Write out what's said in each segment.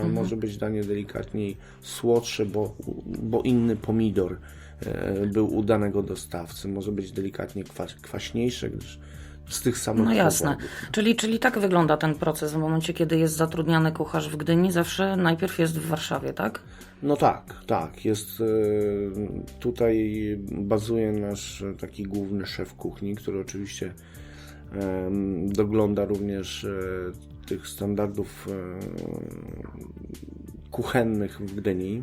a może być danie delikatniej słodsze, bo, bo inny pomidor e, był u danego dostawcy. Może być delikatnie kwaś, kwaśniejsze, gdyż z tych samych No jasne. powodów. Czyli, czyli tak wygląda ten proces w momencie, kiedy jest zatrudniany kucharz w Gdyni, zawsze najpierw jest w Warszawie, tak? No tak, tak. Jest e, tutaj bazuje nasz taki główny szef kuchni, który oczywiście dogląda również e, tych standardów e, kuchennych w Gdyni.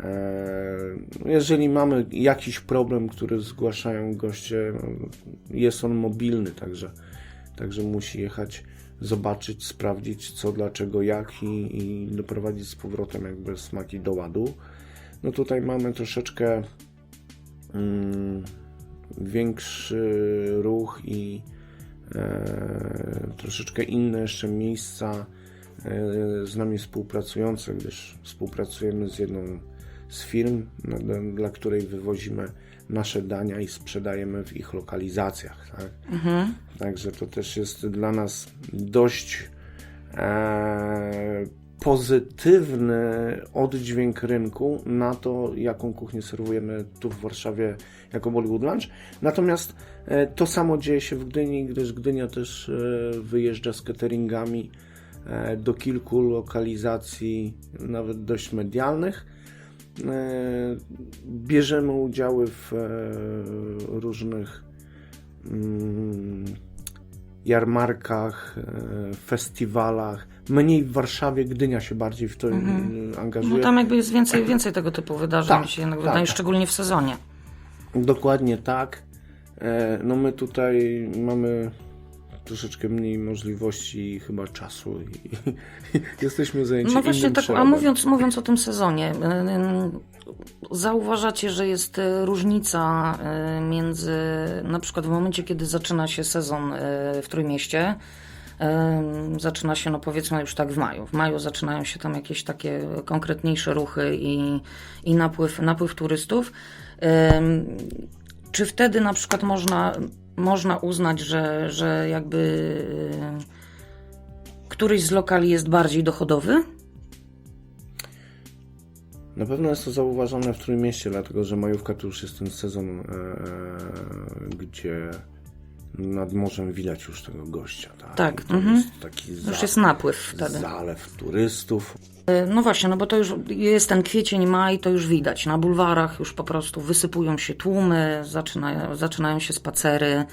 E, Jeżeli mamy jakiś problem, który zgłaszają goście, jest on mobilny, także, także musi jechać, zobaczyć, sprawdzić co, dlaczego, jak i, i doprowadzić z powrotem jakby smaki do ładu. No tutaj mamy troszeczkę mm, większy ruch i troszeczkę inne jeszcze miejsca e, z nami współpracujące, gdyż współpracujemy z jedną z firm, dla, której wywozimy nasze dania i sprzedajemy w ich lokalizacjach. Tak? Także to też jest dla nas dość e, pozytywny oddźwięk rynku na to, jaką kuchnię serwujemy tu w Warszawie jako Bollywood Lunch. Natomiast e, to samo dzieje się w Gdyni, gdyż Gdynia też e, wyjeżdża z cateringami e, do kilku lokalizacji, nawet dość medialnych. Bierzemy udziały w różnych mm, jarmarkach, festiwalach. Mniej w Warszawie, Gdynia się bardziej w to e, No angażuje. tam jakby jest więcej, więcej tego typu wydarzeń Tak, się jednak tak, wydaje, tak. szczególnie w sezonie. Dokładnie tak. E, No my tutaj mamy troszeczkę mniej możliwości i chyba czasu i, i jesteśmy zajęci No właśnie tak, a szeregiem. mówiąc, mówiąc o tym sezonie, y, zauważacie, że jest różnica między na przykład w momencie, kiedy zaczyna się sezon w Trójmieście, zaczyna się, no powiedzmy już tak w maju. W maju zaczynają się tam jakieś takie konkretniejsze ruchy i, i napływ, napływ turystów. Czy wtedy na przykład można, można uznać, że, że jakby któryś z lokali jest bardziej dochodowy? Na pewno jest to zauważone w Trójmieście, dlatego że majówka to już jest ten sezon, e, gdzie nad morzem widać już tego gościa. Tak, Tak, to mhm. jest taki za, Już jest napływ wtedy. zalew turystów. Y, No właśnie, no bo to już jest ten kwiecień, maj, to już widać. Na bulwarach już po prostu wysypują się tłumy, zaczynają, zaczynają się spacery.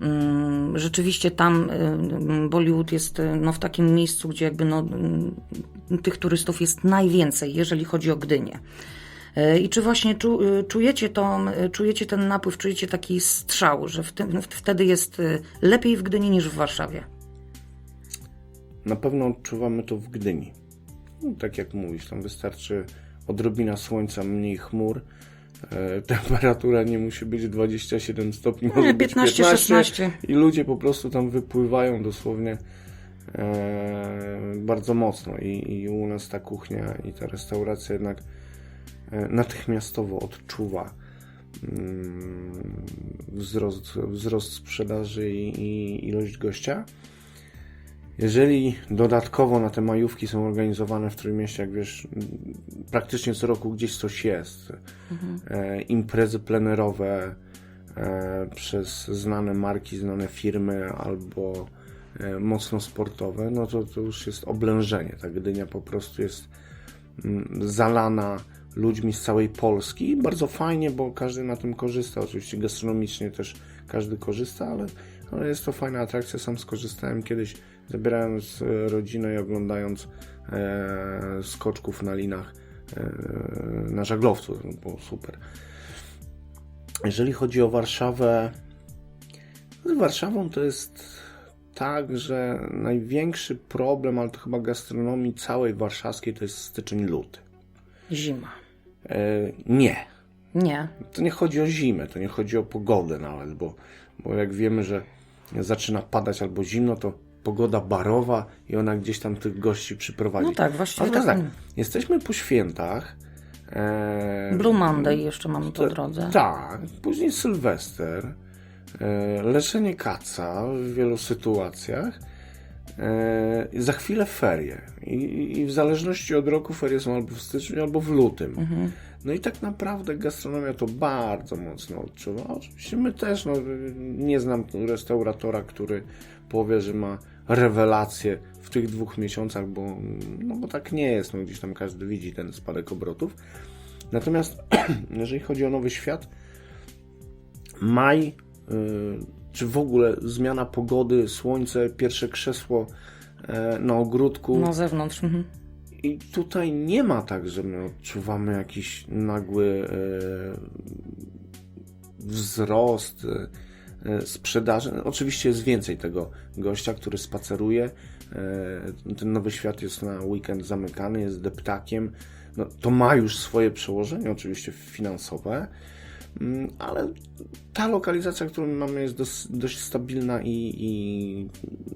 Mm, Rzeczywiście tam y, Bollywood jest y, no, w takim miejscu, gdzie jakby no, tych turystów jest najwięcej, jeżeli chodzi o Gdynię. Y, I czy właśnie czu, y, czujecie, to, y, czujecie ten napływ, czujecie taki strzał, że w tym, wtedy jest lepiej w Gdyni niż w Warszawie? Na pewno odczuwamy to w Gdyni. No, tak jak mówisz, tam wystarczy odrobina słońca, mniej chmur. E, temperatura nie musi być 27 stopni, może być 15, 16. I ludzie po prostu tam wypływają dosłownie e, bardzo mocno. I, I u nas ta kuchnia i ta restauracja jednak e, natychmiastowo odczuwa mm, wzrost, wzrost sprzedaży i, ilość gościa. Jeżeli dodatkowo na te majówki są organizowane w Trójmieście, jak wiesz, m, praktycznie co roku gdzieś coś jest, e, imprezy plenerowe e, przez znane marki, znane firmy albo e, mocno sportowe, no to to już jest oblężenie. Ta Gdynia po prostu jest mm, zalana ludźmi z całej Polski. Bardzo fajnie, bo każdy na tym korzysta. Oczywiście gastronomicznie też każdy korzysta, ale, jest to fajna atrakcja. Sam skorzystałem kiedyś, zabierając e, rodzinę i oglądając e, skoczków na linach e, na żaglowcu. Było super. Jeżeli chodzi o Warszawę, z Warszawą to jest tak, że największy problem, ale to chyba gastronomii całej warszawskiej to jest styczeń, luty. Zima. E, nie. Nie. To nie chodzi o zimę, to nie chodzi o pogodę nawet, bo, bo jak wiemy, że zaczyna padać albo zimno, to pogoda barowa i ona gdzieś tam tych gości przyprowadzi. No tak, właściwie Ale tak. tak, jesteśmy po świętach. E, Blue Monday jeszcze mamy po drodze. Tak, później Sylwester, e, leczenie kaca w wielu sytuacjach. E, za chwilę ferie. I, I w zależności od roku ferie są albo w styczniu, albo w lutym. No i tak naprawdę gastronomia to bardzo mocno odczuwa. Oczywiście my też, no, nie znam restauratora, który powie, że ma rewelację w tych dwóch miesiącach, bo, no, bo tak nie jest. No, gdzieś tam każdy widzi ten spadek obrotów. Natomiast jeżeli chodzi o Nowy Świat, maj, y, czy w ogóle zmiana pogody, słońce, pierwsze krzesło e, na ogródku. Na zewnątrz. Mhm. I tutaj nie ma tak, że my odczuwamy jakiś nagły e, wzrost e, sprzedaży. Oczywiście jest więcej tego gościa, który spaceruje. Ten nowy świat jest na weekend zamykany, jest deptakiem. No, to ma już swoje przełożenie, oczywiście finansowe, ale ta lokalizacja, którą mamy, jest dos, dość stabilna i, i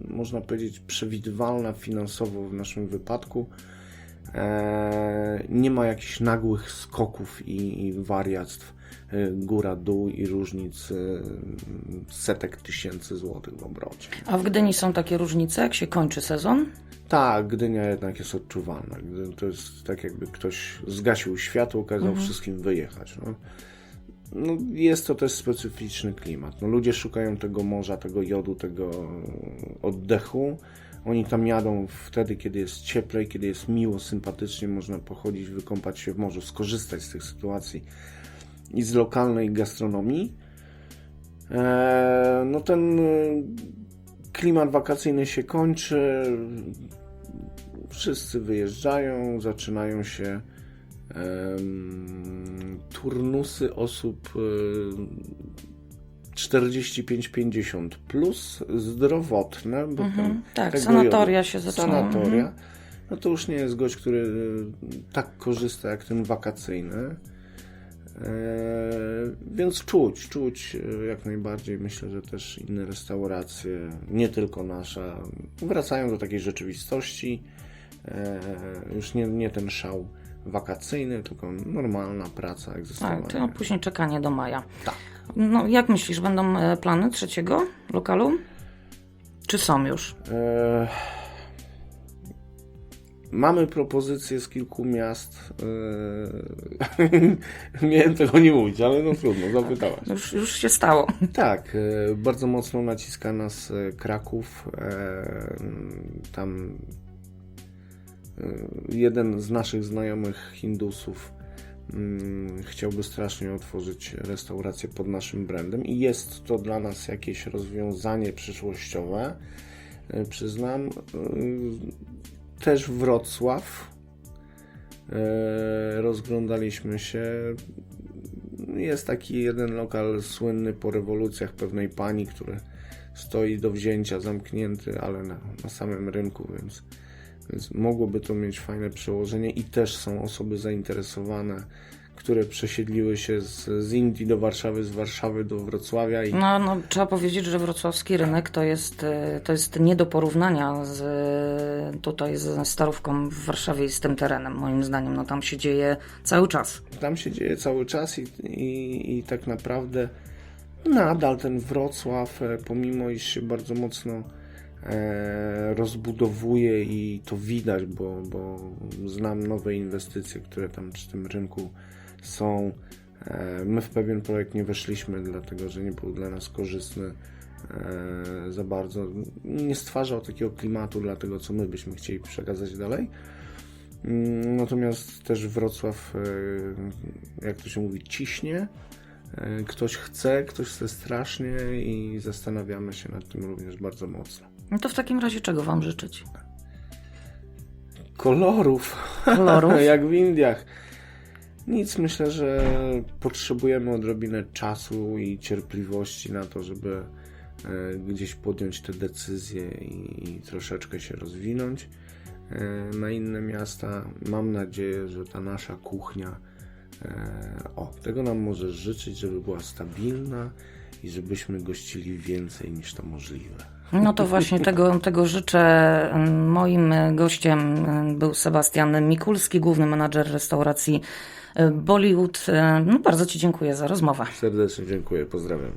można powiedzieć przewidywalna finansowo w naszym wypadku. E, nie ma jakichś nagłych skoków i, i wariactw e, góra-dół i różnic e, setek tysięcy złotych w obrocie. A w Gdyni są takie różnice, jak się kończy sezon? Tak, Gdynia jednak jest odczuwalna. To jest tak, jakby ktoś zgasił światło, kazał wszystkim wyjechać. No. No, jest to też specyficzny klimat. No, ludzie szukają tego morza, tego jodu, tego oddechu. Oni tam jadą wtedy, kiedy jest cieplej, kiedy jest miło, sympatycznie, można pochodzić, wykąpać się w morzu, skorzystać z tych sytuacji i z lokalnej gastronomii. Eee, no ten e, klimat wakacyjny się kończy, wszyscy wyjeżdżają, zaczynają się turnusy osób e, 45-50 plus zdrowotne, bo tam tak, sanatoria się zaczynają, Sanatoria. mhm. No to już nie jest gość, który tak korzysta jak ten wakacyjny. E, więc czuć, czuć e, jak najbardziej. Myślę, że też inne restauracje, nie tylko nasza, wracają do takiej rzeczywistości. E, już nie, nie ten szał wakacyjny, tylko normalna praca, egzystowanie. Tak, później czekanie do maja. Tak. No, jak myślisz, będą e, plany trzeciego lokalu? Czy są już? E, Mamy propozycje z kilku miast. E, Miałem tego nie mówić, ale no trudno, zapytałaś. Już, już się stało. Tak, e, bardzo mocno naciska nas e, Kraków. e, Tam jeden z naszych znajomych Hindusów mm, chciałby strasznie otworzyć restaurację pod naszym brandem i jest to dla nas jakieś rozwiązanie przyszłościowe. E, Przyznam. E, Też Wrocław. Rozglądaliśmy się. Jest taki jeden lokal słynny po rewolucjach pewnej pani, który stoi do wzięcia, zamknięty, ale na, na samym rynku, więc, więc mogłoby to mieć fajne przełożenie i też są osoby zainteresowane, które przesiedliły się z, z Indii do Warszawy, z Warszawy do Wrocławia i No, no, trzeba powiedzieć, że wrocławski rynek to jest, e, to jest nie do porównania z, tutaj ze Starówką w Warszawie i z tym terenem, moim zdaniem. No, tam się dzieje cały czas. tam się dzieje cały czas i, i, i tak naprawdę nadal ten Wrocław, e, pomimo iż się bardzo mocno rozbudowuje i to widać, bo, bo znam nowe inwestycje, które tam przy tym rynku są. E, my w pewien projekt nie weszliśmy, dlatego że nie był dla nas korzystny e, za bardzo. Nie stwarzał takiego klimatu dla tego, co my byśmy chcieli przekazać dalej. Mm, Natomiast też Wrocław, e, jak to się mówi, ciśnie. E, Ktoś chce, ktoś chce strasznie i zastanawiamy się nad tym również bardzo mocno. No to w takim razie czego Wam życzyć? Kolorów, Kolorów? jak w Indiach. Nic, myślę, że potrzebujemy odrobinę czasu i cierpliwości na to, żeby e, gdzieś podjąć te decyzje i, troszeczkę się rozwinąć e, na inne miasta. Mam nadzieję, że ta nasza kuchnia, e, o, tego nam może życzyć, żeby była stabilna i żebyśmy gościli więcej niż to możliwe. No to właśnie tego, tego życzę. Moim gościem był Sebastian Mikulski, główny menadżer restauracji Bollywood. No bardzo Ci dziękuję za rozmowę. Serdecznie dziękuję, pozdrawiam.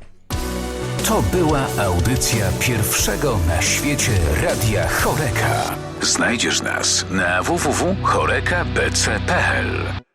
To była audycja pierwszego na świecie Radia Choreka. Znajdziesz nas na www.chorekabc.pl